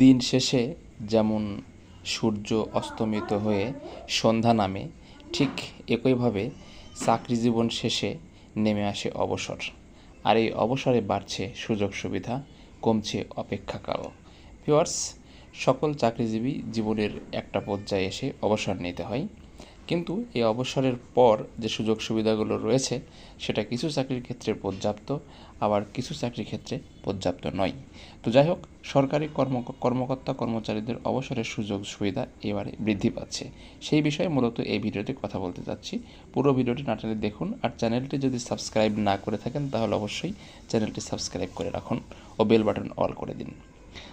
দিন শেষে যেমন সূর্য অস্তমিত হয়ে সন্ধ্যা নামে, ঠিক একইভাবে চাকরি জীবন শেষে নেমে আসে অবসর। আর এই অবসরে বাড়ছে সুযোগ সুবিধা, কমছে অপেক্ষাকাল ভিওয়ার্স সকল চাকরিজীবী জীবনের একটা পর্যায়ে এসে অবসর নিতে হয়। কিন্তু এই অবসরের পর যে সুযোগ সুবিধাগুলো রয়েছে, সেটা কিছু চাকরির ক্ষেত্রে পর্যাপ্ত, আবার কিছু চাকরির ক্ষেত্রে পর্যাপ্ত নয়। তো যাই হোক, সরকারি কর্ম, কর্মকর্তা কর্মচারীদের অবসরের সুযোগ সুবিধা এবারে বৃদ্ধি পাচ্ছে। সেই বিষয়ে মূলত এই ভিডিওতে কথা বলতে চাচ্ছি পুরো ভিডিওটি নাটালে দেখুন, আর চ্যানেলটি যদি সাবস্ক্রাইব না করে থাকেন, তাহলে অবশ্যই চ্যানেলটি সাবস্ক্রাইব করে রাখুন ও বেল বাটন অল করে দিন।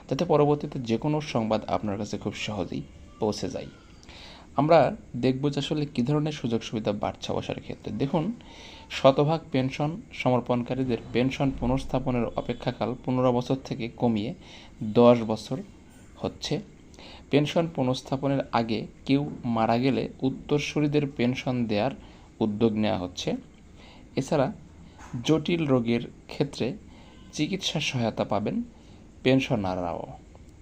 যাতে পরবর্তীতে যে কোনো সংবাদ আপনার কাছে খুব সহজেই পৌঁছে যায়। আমরা দেখব যে আসলে কী ধরনের সুযোগ সুবিধা বাড়ছে অবসরের ক্ষেত্রে। দেখুন, শতভাগ পেনশন সমর্পণকারীদের পেনশন পুনর্স্থাপনের অপেক্ষাকাল পনেরো বছর থেকে কমিয়ে দশ বছর হচ্ছে। পেনশন পুনঃস্থাপনের আগে কেউ মারা গেলে উত্তরসূরিদের পেনশন দেওয়ার উদ্যোগ নেওয়া হচ্ছে। এছাড়া জটিল রোগের ক্ষেত্রে চিকিৎসা সহায়তা পাবেন পেনশনাররাও।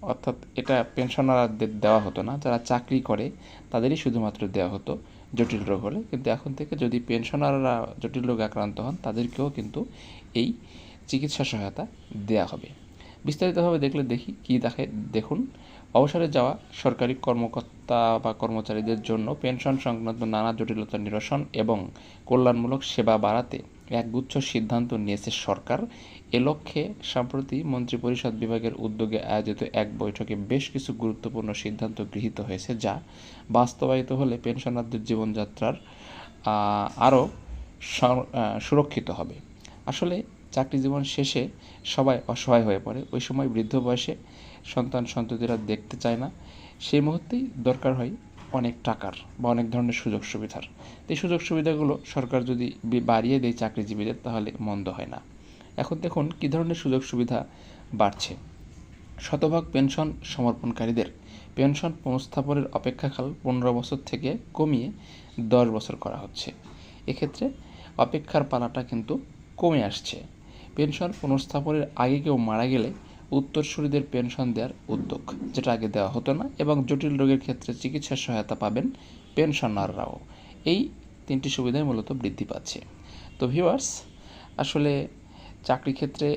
অর্থাৎ এটা পেনশনারদের দেওয়া হতো না, যারা চাকরি করে তাদেরই শুধুমাত্র দেওয়া হতো জটিল রোগ হলে। কিন্তু এখন থেকে যদি পেনশনাররা জটিল রোগে আক্রান্ত হন, তাদেরকেও কিন্তু এই চিকিৎসা সহায়তা দেওয়া হবে। বিস্তারিতভাবে দেখলে দেখি, কি দেখে, দেখুন। অবসরে যাওয়া সরকারি কর্মকর্তা বা কর্মচারীদের জন্য পেনশন সংক্রান্ত নানা জটিলতা নিরসন এবং কল্যাণমূলক সেবা বাড়াতে একগুচ্ছ সিদ্ধান্ত নিয়েছে সরকার। এ লক্ষ্যে সম্প্রতি মন্ত্রিপরিষদ বিভাগের উদ্যোগে আয়োজিত এক বৈঠকে বেশ কিছু গুরুত্বপূর্ণ সিদ্ধান্ত গৃহীত হয়েছে, যা বাস্তবায়িত হলে পেনশনারদের জীবনযাত্রার আরও সুরক্ষিত হবে। আসলে চাকরি জীবন শেষে সবাই অসহায় হয়ে পড়ে। ওই সময় বৃদ্ধ বয়সে সন্তান সন্ততিরা দেখতে চায় না। সেই মুহূর্তেই দরকার হয় অনেক টাকার বা অনেক ধরনের সুযোগ সুবিধার। এই সুযোগ সুবিধাগুলো সরকার যদি বাড়িয়ে দেয় চাকরিজীবীদের, তাহলে মন্দ হয় না। এখন দেখুন কী ধরনের সুযোগ সুবিধা বাড়ছে। শতভাগ পেনশন সমর্পণকারীদের। পেনশন পুনঃস্থাপনের অপেক্ষাকাল পনেরো বছর থেকে কমিয়ে দশ বছর করা হচ্ছে। এক্ষেত্রে অপেক্ষার পালাটা কিন্তু কমে আসছে। পেনশন পুনঃস্থাপনের আগে কেউ মারা গেলে উত্তরসূরিদের পেনশন দেওয়ার উদ্যোগ, যেটা আগে দেওয়া হতো না এবং জটিল রোগের ক্ষেত্রে চিকিৎসা সহায়তা পাবেন পেনশনাররাও। এই তিনটি সুবিধাই মূলত বৃদ্ধি পাচ্ছে। তো ভিউয়ার্স আসলে চাকরি ক্ষেত্রে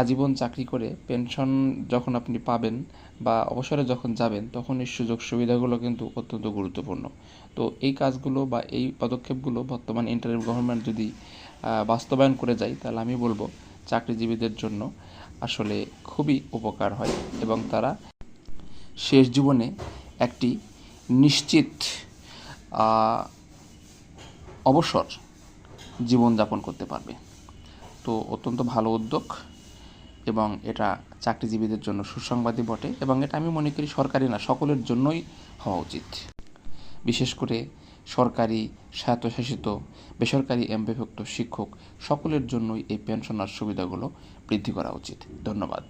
আজীবন চাকরি করে পেনশন যখন আপনি পাবেন বা অবসরে যখন যাবেন তখন এই সুযোগ সুবিধাগুলো কিন্তু অত্যন্ত গুরুত্বপূর্ণ। তো এই কাজগুলো বা এই পদক্ষেপগুলো বর্তমান ইন্টারিম গভর্নমেন্ট যদি বাস্তবায়ন করে যায় তাহলে আমি বলব চাকরিজীবীদের জন্য আসলে খুবই উপকার হয় এবং তারা শেষ জীবনে একটি নিশ্চিত অবসর জীবনযাপন করতে পারবে। তো অত্যন্ত ভালো উদ্যোগ এবং এটা চাকরিজীবীদের জন্য সুসংবাদই বটে এবং এটা আমি মনে করি সরকারি না, সকলের জন্যই হওয়া উচিত। বিশেষ করে সরকারি স্বায়ত্তশাসিত বেসরকারি এমবিভুক্ত শিক্ষক সকলের জন্যই এই পেনশনার সুবিধাগুলো বৃদ্ধি করা উচিত। ধন্যবাদ।